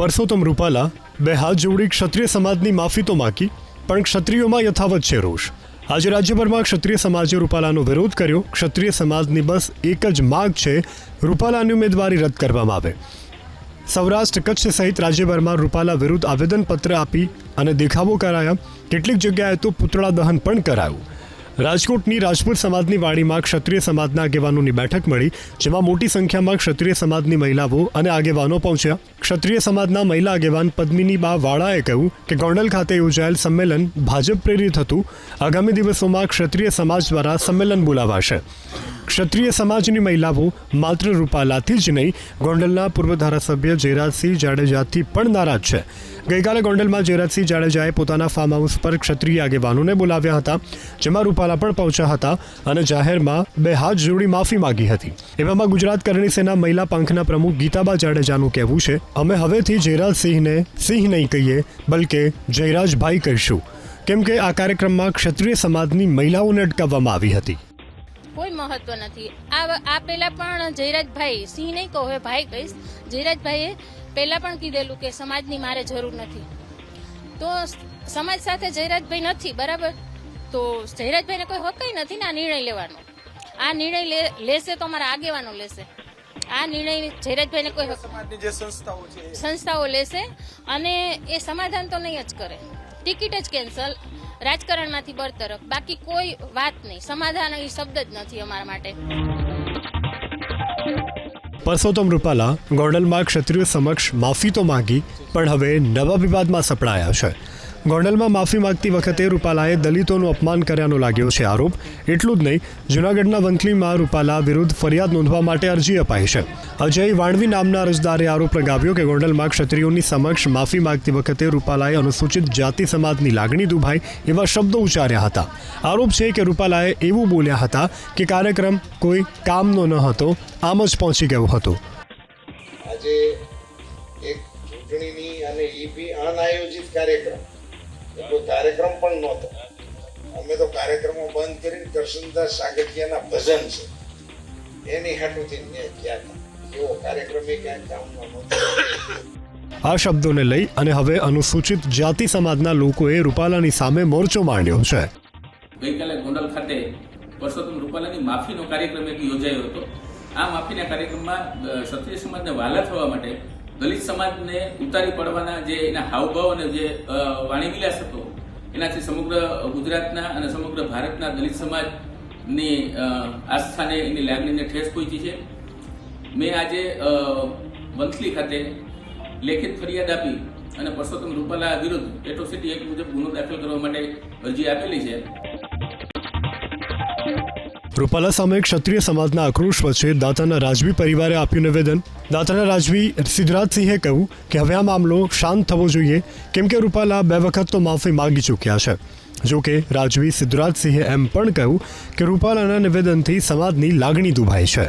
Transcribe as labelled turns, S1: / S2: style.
S1: પરસોત્તમ રૂપાલા બે હાથ જોડી ક્ષત્રિય સમાજની માફી તો માગી, પણ ક્ષત્રિયોમાં યથાવત છે રોષ. આજે રાજ્યભરમાં ક્ષત્રિય સમાજે રૂપાલાનો વિરોધ કર્યો. ક્ષત્રિય સમાજની બસ એક જ માગ છે, રૂપાલાની ઉમેદવારી રદ કરવામાં આવે. સૌરાષ્ટ્ર કચ્છ સહિત રાજ્યભરમાં રૂપાલા વિરુદ્ધ આવેદનપત્ર આપી અને દેખાવો કરાયા. કેટલીક જગ્યાએ તો પુતળા દહન પણ કરાયું. રાજકોટની રાજપૂત સમાજની વાડીમાં ક્ષત્રિય સમાજના આગેવાનોની બેઠક મળી, જેમાં મોટી સંખ્યામાં ક્ષત્રિય સમાજની મહિલાઓ અને આગેવાનો પહોંચ્યા. ક્ષત્રિય સમાજના મહિલા આગેવાન પદ્મિની બા વાળાએ કહ્યું કે ગોંડલ ખાતે યોજાયેલ સંમેલન ભાજપ પ્રેરિત હતું. આગામી દિવસોમાં ક્ષત્રિય સમાજ દ્વારા સંમેલન બોલાવાશે. ક્ષત્રિય સમાજની મહિલાઓ માત્ર રૂપાલાથી જ નહીં, ગોંડલના પૂર્વ ધારાસભ્ય જયરાજસિંહ જાડેજાથી પણ નારાજ છે. ગઈકાલે ગોંડલમાં જયરાજસિંહ જાડેજાએ પોતાના ફાર્મ હાઉસ પર ક્ષત્રિય આગેવાનોને બોલાવ્યા હતા, જેમાં રૂપાલા પણ પહોંચ્યા હતા અને જાહેરમાં બે હાથ જોડી માફી માંગી હતી. એવામાં ગુજરાત કરણી સેના મહિલા પંખના પ્રમુખ ગીતાબા જાડેજાનું કહેવું છે, અમે હવેથી જયરાજસિંહને સિંહ નહીં કહીએ, બલકે જયરાજભાઈ કહીશું. કેમ કે આ કાર્યક્રમમાં ક્ષત્રિય સમાજની મહિલાઓને અટકાવવામાં આવી હતી.
S2: મહત્વ નથી. આ આ પહેલા પણ જયરાજભાઈ સિંહ નહીં કહો હવે ભાઈ કહીશ. જયરાજભાઈએ પહેલાં પણ કીધેલું કે સમાજની મારે જરૂર નથી. તો સમાજ સાથે જયરાજભાઈ નથી બરાબર? તો જયરાજભાઈને કોઈ હક નથી ને આ નિર્ણય લેવાનો. આ નિર્ણય લેશે તો અમારા આગેવાનો લેશે. આ નિર્ણય જયરાજભાઈને કોઈ હક
S3: સમાજની જે સંસ્થાઓ છે
S2: સંસ્થાઓ લેશે અને એ સમાધાન તો નહીં જ કરે. ટિકિટ જ કેન્સલ. રાજકારણમાંથી બરતરફ. બાકી કોઈ વાત નહીં. સમાધાન એ શબ્દ જ નથી અમારા માટે.
S1: પરસોત્તમ રૂપાલા, ગોંડલમાં ક્ષત્રિય સમક્ષ માફી તો માંગી, પણ હવે નવા વિવાદમાં સપડાયા છે. ગોંડલમાં માફી માંગતી વખતે રૂપાલાએ દલિતોનું અપમાન કર્યાનો લાગ્યો છે આરોપ. એટલું જ નહીં, જૂનાગઢના વંથલીમાં રૂપાલા વિરુદ્ધ ફરિયાદ નોંધવા માટે અરજી અપાઈ છે. અજય વાણવી નામના અરજદારે આરોપ લગાવ્યો કે ગોંડલમાં ક્ષત્રિયોની સમક્ષ માફી માંગતી વખતે રૂપાલાએ અનુસૂચિત જાતિ સમાજની લાગણી દુભાઈ એવા શબ્દો ઉચ્ચાર્યા હતા. આરોપ છે કે રૂપાલાએ એવું બોલ્યા હતા કે કાર્યક્રમ કોઈ કામનો ન હતો, આમ જ પહોંચી ગયો હતો.
S4: આજે એક ચૂંટણીની અને એ અનાયોજિત કાર્યક્રમ કોઈ કાર્યક્રમ પણ નહોતો. અમે તો કાર્યક્રમો બંધ કરીને કરશનદાસ સાગઠિયાના ભજન છે. એની હાટુથી મેં ગયા હતા. એવો કાર્યક્રમ એ ક્યાંય કામનો નહોતો.
S1: આ શબ્દોને લઈ અને હવે અનુસૂચિત જાતિ સમાજના લોકોએ રૂપાલાની સામે મોરચો માંડ્યો છે.
S5: ગઈકાલે ગોંડલ ખાતે પરસોત્તમ રૂપાલાની માફીનો કાર્યક્રમ એક યોજાયો હતો. આ માફીના કાર્યક્રમમાં ક્ષત્રિય સમાજને વાલા થવા માટે દલિત સમાજને ઉતારી પડવાના જે એના હાવભાવ અને જે વાણીવિલાસ હતો, એનાથી સમગ્ર ગુજરાતના અને સમગ્ર ભારતના દલિત સમાજની આસ્થાને, એની લાગણીને ઠેસ પહોંચી છે. મેં આજે વંથલી ખાતે લેખિત ફરિયાદ આપી અને પરસોત્તમ રૂપાલા વિરુદ્ધ એટ્રોસિટી એક્ટ મુજબ ગુનો દાખલ કરવા માટે અરજી આપેલી છે.
S1: રૂપાલા સામે ક્ષત્રિય સમાજના આક્રોશ વચ્ચે દાતાના રાજવી પરિવારે આપ્યું નિવેદન. દાતાના રાજવી સિદ્ધરાજસિંહે કહ્યું કે હવે આ મામલો શાંત થવો જોઈએ, કેમ કે રૂપાલા બે વખત તો માફી માગી ચૂક્યા છે. જો કે રાજવી સિદ્ધરાજસિંહે એમ પણ કહ્યું કે રૂપાલાના નિવેદનથી સમાજની લાગણી દુભાઈ છે.